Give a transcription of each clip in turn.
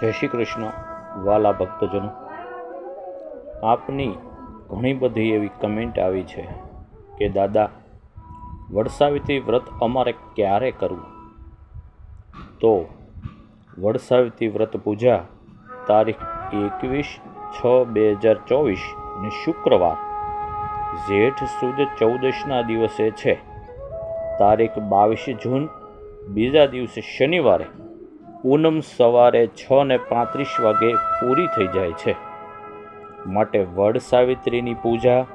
જય શ્રી કૃષ્ણ, વાલા ભક્તજનો. આપની ઘણી બધી એવી કમેન્ટ આવી છે કે, દાદા વડસાવિત્રી વ્રત અમારે ક્યારે કરવું? તો વડસાવિત્રી વ્રત પૂજા તારીખ એકવીસ છ બે હજાર ચોવીસને શુક્રવાર. જેઠ સુદ ચૌદશના દિવસે છે. તારીખ બાવીસ જૂન, બીજા દિવસે શનિવારે. પૂનમ સવારે છ ને પાંત્રીસ વાગે પૂરી થઈ જાય છે. માટે વડ સાવિત્રીની પૂજા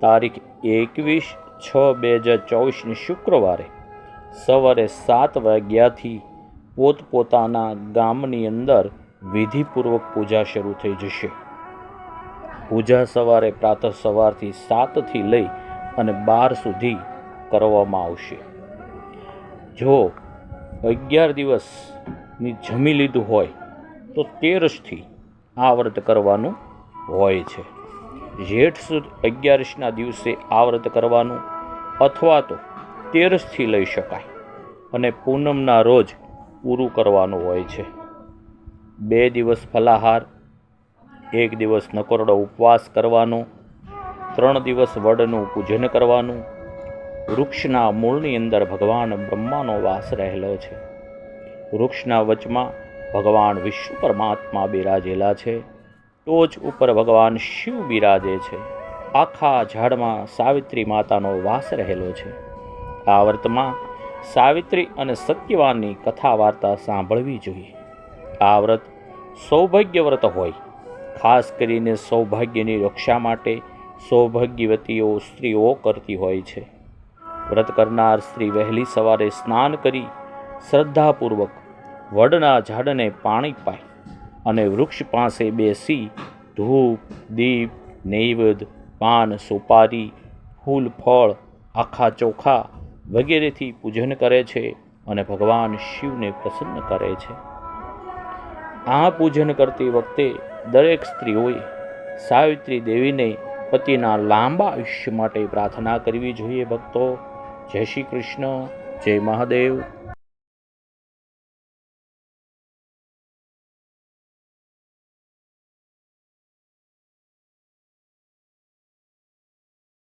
તારીખ એકવીસ છ બે હજાર ચોવીસની શુક્રવારે સવારે સાત વાગ્યાથી પોતપોતાના ગામની અંદર વિધિપૂર્વક પૂજા શરૂ થઈ જશે. પૂજા સવારે પ્રાતઃ સવારથી સાતથી લઈ અને બાર સુધી કરવામાં આવશે. જો અગિયાર દિવસની જમી લીધું હોય તો તેરસથી આ વ્રત કરવાનું હોય છે. જેઠ સુદ અગિયારસના દિવસે આ વ્રત કરવાનું અથવા તો તેરસથી લઈ શકાય અને પૂનમના રોજ પૂરું કરવાનું હોય છે. બે દિવસ ફલાહાર, એક દિવસ નકોરડો ઉપવાસ કરવાનો, ત્રણ દિવસ વડનું પૂજન કરવાનું, વૃક્ષના મૂળની અંદર ભગવાન બ્રહ્માનો વાસ રહેલો છે. વૃક્ષના વચમાં ભગવાન વિષ્ણુ પરમાત્મા બિરાજેલા છે. ટોચ ઉપર ભગવાન શિવ બિરાજે છે. આખા ઝાડમાં સાવિત્રી માતાનો વાસ રહેલો છે. આ વ્રતમાં સાવિત્રી અને સત્યવાનની કથા વાર્તા સાંભળવી જોઈએ. આ વ્રત સૌભાગ્ય વ્રત હોય. ખાસ કરીને સૌભાગ્યની રક્ષા માટે સૌભાગ્યવતીઓ સ્ત્રીઓ કરતી હોય છે. વ્રત કરનાર સ્ત્રી વહેલી સવારે સ્નાન કરી શ્રદ્ધાપૂર્વક વડના ઝાડને પાણી પાય અને વૃક્ષ પાસે બેસી ધૂપ, દીપ નૈવેદ પાન, સોપારી, ફૂલ, ફળ, આખા ચોખા વગેરેથી પૂજન કરે છે અને ભગવાન શિવને પ્રસન્ન કરે છે. આ પૂજન કરતી વખતે દરેક સ્ત્રીઓએ સાવિત્રી દેવીને પતિના લાંબા આયુષ્ય માટે પ્રાર્થના કરવી જોઈએ ભક્તો. જય શ્રી કૃષ્ણ, જય મહાદેવ.